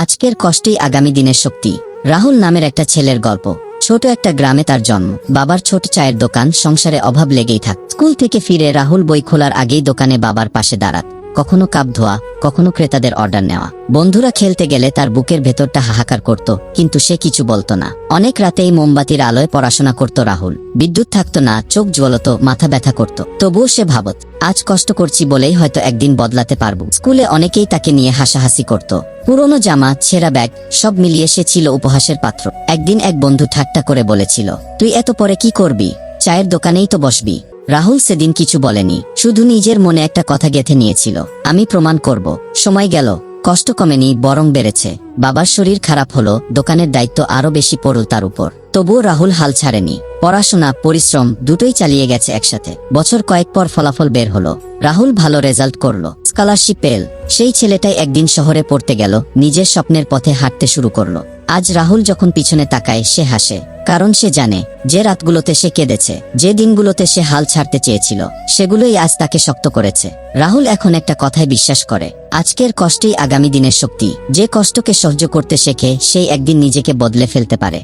আজকের কষ্টেই আগামী দিনের শক্তি। রাহুল নামের একটা ছেলের গল্প। ছোট একটা গ্রামে তার জন্ম। বাবার ছোট চায়ের দোকান, সংসারে অভাব লেগেই থাক। স্কুল থেকে ফিরে রাহুল বই খোলার আগেই দোকানে বাবার পাশে দাঁড়াত। কখনো কাপ ধোয়া, কখনো ক্রেতাদের অর্ডার নেওয়া। বন্ধুরা খেলতে গেলে তার বুকের ভেতরটা হাহাকার করত, কিন্তু সে কিছু বলতো না। অনেক রাতেই মোমবাতির আলোয় পড়াশোনা করত রাহুল। বিদ্যুৎ থাকতো না, চোখ জ্বলত, মাথা ব্যথা করত। তবুও সে ভাবত আজ কষ্ট করছি বলেই হয়তো একদিন বদলাতে পারব। স্কুলে অনেকেই তাকে নিয়ে হাসাহাসি করত। পুরনো জামা, ছেঁড়া ব্যাগ, সব মিলিয়ে সে ছিল উপহাসের পাত্র। একদিন এক বন্ধু ঠাট্টা করে বলেছিল, তুই এত পরে কি করবি? চায়ের দোকানেই তো বসবি। রাহুল সেদিন কিছু বলেনি, শুধু নিজের মনে একটা কথা গেথে নিয়েছিল, আমি প্রমাণ করব। সময় গেল কষ্ট কমেনি, বরং বেড়েছে। বাবার শরীর খারাপ হলো, দোকানের দায়িত্ব আরও বেশি পড়ল তার উপর। তবুও রাহুল হাল ছাড়েনি। পড়াশোনা, পরিশ্রম দুটোই চালিয়ে গেছে একসাথে। বছর কয়েক পর ফলাফল বের হলো। রাহুল ভালো রেজাল্ট করল। স্কলারশিপ পেল। সেই ছেলেটাই একদিন শহরে পড়তে গেল, নিজের স্বপ্নের পথে হাঁটতে শুরু করল। আজ রাহুল যখন পিছনে তাকায়, সে হাসে। কারণ সে জানে, যে রাতগুলোতে সে কেঁদেছে, যে দিনগুলোতে সে হাল ছাড়তে চেয়েছিল, সেগুলোই আজ তাকে শক্ত করেছে। রাহুল এখন একটা কথায় বিশ্বাস করে, আজকের কষ্টেই আগামী দিনের শক্তি, যে কষ্টকে সহ্য করতে শেখে, সেই একদিন নিজেকে বদলে ফেলতে পারে।